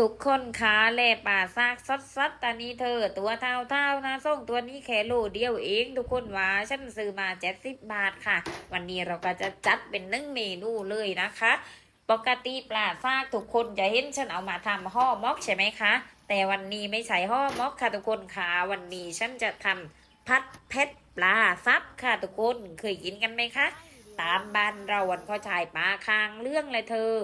ทุกคนขาแลป่าซากซัดซัดตอนนี้เธอ ตัวเท่าเท่านะส่งตัวนี้แค่โลเดียวเองทุกคนว่าฉันซื้อมาเจ็ดสิบบาทค่ะ วันนี้เราก็จะจัดเป็นนึ่งเมนูเลยนะคะ ปกติปลาซากทุกคนจะเห็นฉันเอามาทำห่อมอกใช่ไหมคะ แต่วันนี้ไม่ใช่ห่อมอกค่ะทุกคนค่ะวันนี้ฉันจะทำพัดเพชรปลาซับค่ะทุกคนเคยกินกันไหมคะ ตามบ้านเราวันเขาชายปลาคางเรื่องเลยเธอ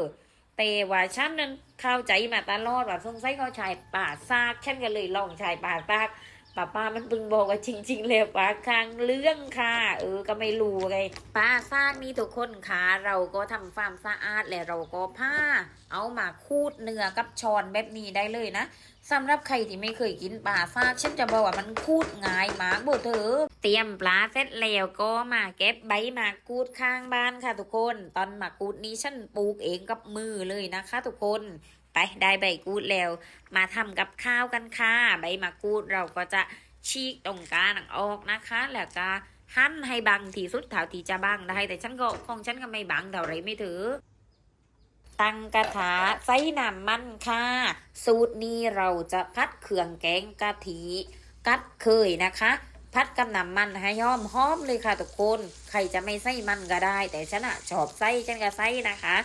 แต่ว่าฉันนั้นเข้าใจมาตลอดว่าสงสัยเขาชายป่าซาก ฉันก็เลยลองชายป่าซาก ป้าป้ามันเพิ่งบอกว่าจริงๆแล้วปลาค้างเรื่องค่ะ เออก็ไม่รู้ไงปลาซากนี่ทุกคนค่ะเราก็ทำความสะอาดและเราก็ผ้า เอามาคูดเนื้อกับช้อนแบบนี้ได้เลยนะสำหรับใครที่ไม่เคยกินปลาซากฉันจะบอกว่ามันคูดง่ายมากโบเธอ เตรียมปลาเสร็จแล้วก็มาเก็บใบมากูดข้างบ้านค่ะทุกคน ตอนมากกูดนี้ฉันปลูกเองกับมือเลยนะคะ ทุกคน ไปได้ใบกูดแล้ว มาทำกับข้าวกันค่ะ ใบมากกูดเราก็จะฉีกตรงกลางออกนะคะ แล้วก็หั่นให้บางที่สุดเท่าที่จะบางได้ แต่ฉันก็ของฉันก็ไม่บางเท่าไรไม่ถือ ตั้งกระทะใส่น้ำมันค่ะ สูตรนี้เราจะพัดเครื่องแกงกะทิกัดเคยนะคะ พัดกับน้ำมันให้ย้อมหอมเลยค่ะทุกคน ใครจะไม่ใส่มันก็ได้ แต่ฉันอะชอบใส่ฉันก็ใส่นะคะ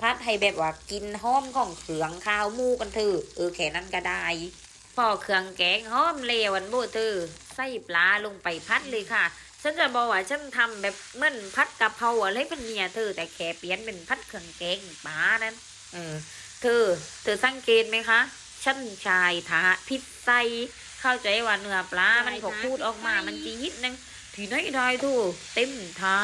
พัดให้แบบว่ากินหอมของเครื่องข้าวหมูกันเถอะเออแค่นั้นก็ได้พอเครื่องแกงหอมเลวอันโบเธอใส่ปลาลงไปพัดเลยค่ะ ฉันจะบอกว่าฉันทำแบบเหมื่อนพัดกะเพราอะไรเป็นเนี่ยเธอแต่แค่เปลี่ยนเป็นพัดเครื่องแกงปลานั้น เออ เธอ เธอสังเกตไหมคะฉันชายทาพิษใส่เข้าใจว่าเนื้อปลา มันพอพูดออกมามันจีนิดนึงทีไหนได้ทูเต็มท้า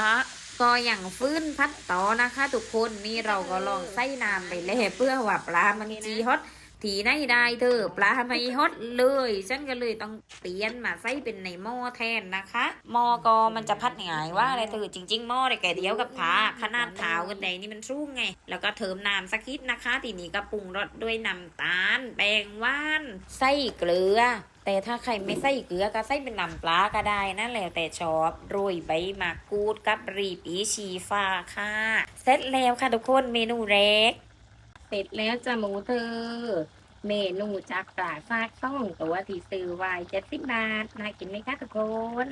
ก็อย่างฟื้นพัดต่อนะคะ ทุกคนนี่เราก็ลองใส่น้ำไปเลยเพื่อว่าปลามันจีฮอตทีไหนได้เธอปลาไม่ฮอตเลย ฉันก็เลยต้องเปลี่ยนมาใส่เป็นในหม้อแทนนะคะหม้อก็มันจะพัดง่ายว่าอะไรเธอจริง ๆหม้อได้แกเดียวกับถาขนาดขาวกันใดนี่มันสูงไง แล้วก็เติมน้ำสักนิดนะคะ ทีนี้ก็ปรุงรสด้วยน้ำตาล แป้งว่านใส่เกลือ แต่ถ้าใครไม่ใส่เกลือก็ใส่เป็นน้ำปลาก็ได้นั่นแหละแต่ชอบโรยใบมะกรูดกับรีปีชีฟ้าค่ะ เสร็จแล้วค่ะทุกคนเมนูแรก เสร็จแล้วจ้ะหมูเธอ เมนูจากปลาซากซ่องตัวที่ซื้อไว้เจ็ดสิบบาทน่ากินไหมคะทุกคน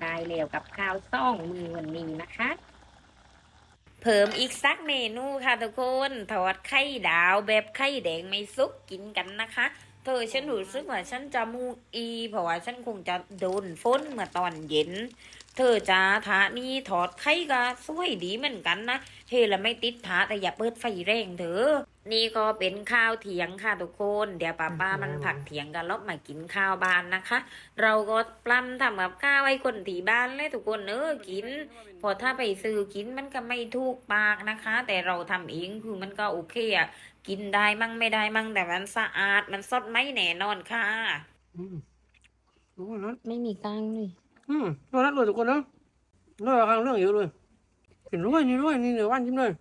ได้แล้วกับข้าวซ่องมือวันนี้นะคะเพิ่มอีกสักเมนูค่ะทุกคน ทอดไข่ดาวแบบไข่แดงไม่ซุกกินกันนะคะเธอฉันรู้สึกว่าฉันจะมูกอี เพราะว่าฉันคงจะโดนฝนเมื่อตอนเย็น เธอจะทานี่ถอดไข่ก็สวยดีเหมือนกันนะ เฮละไม่ติดทาแต่อย่าเปิดไฟแรงเถอะ นี่ก็เป็นข้าวเถียงค่ะทุกคน เดี๋ยวป้าป้ามันผักเถียงกันแล้วมากินข้าวบ้านนะคะ เราก็ปล้ำทำกับข้าวไว้คนที่บ้านเลยทุกคนเออกิน พอถ้าไปซื้อกินมันก็ไม่ถูกปากนะคะ แต่เราทำเองคือมันก็โอเคอะกินได้มั่งไม่ได้มั่งแต่มันสะอาดมันสดไม่แน่นอนค่ะอืมรู้ว่านั้นไม่มีกลางเลยอืมรู้นั้นรวยทุกคนนะรวยกว่าครั้งเรื่องเยอะเลยเห็นรวยนี่รวยนี่เหนือวันจิ้มเลย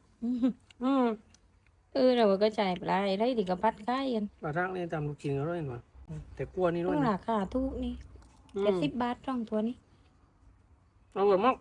อืม เออเราก็จ่ายปลาได้ดีกับพัดค่ายกันปลาทักนี่ตามลูกชิ้นก็รวยหน่อยแต่กลัวนี่รต้วอยงนะราคาถูกนี่อืเจ็ดมสิบบาทช่องตัวนี้อร่อยมาก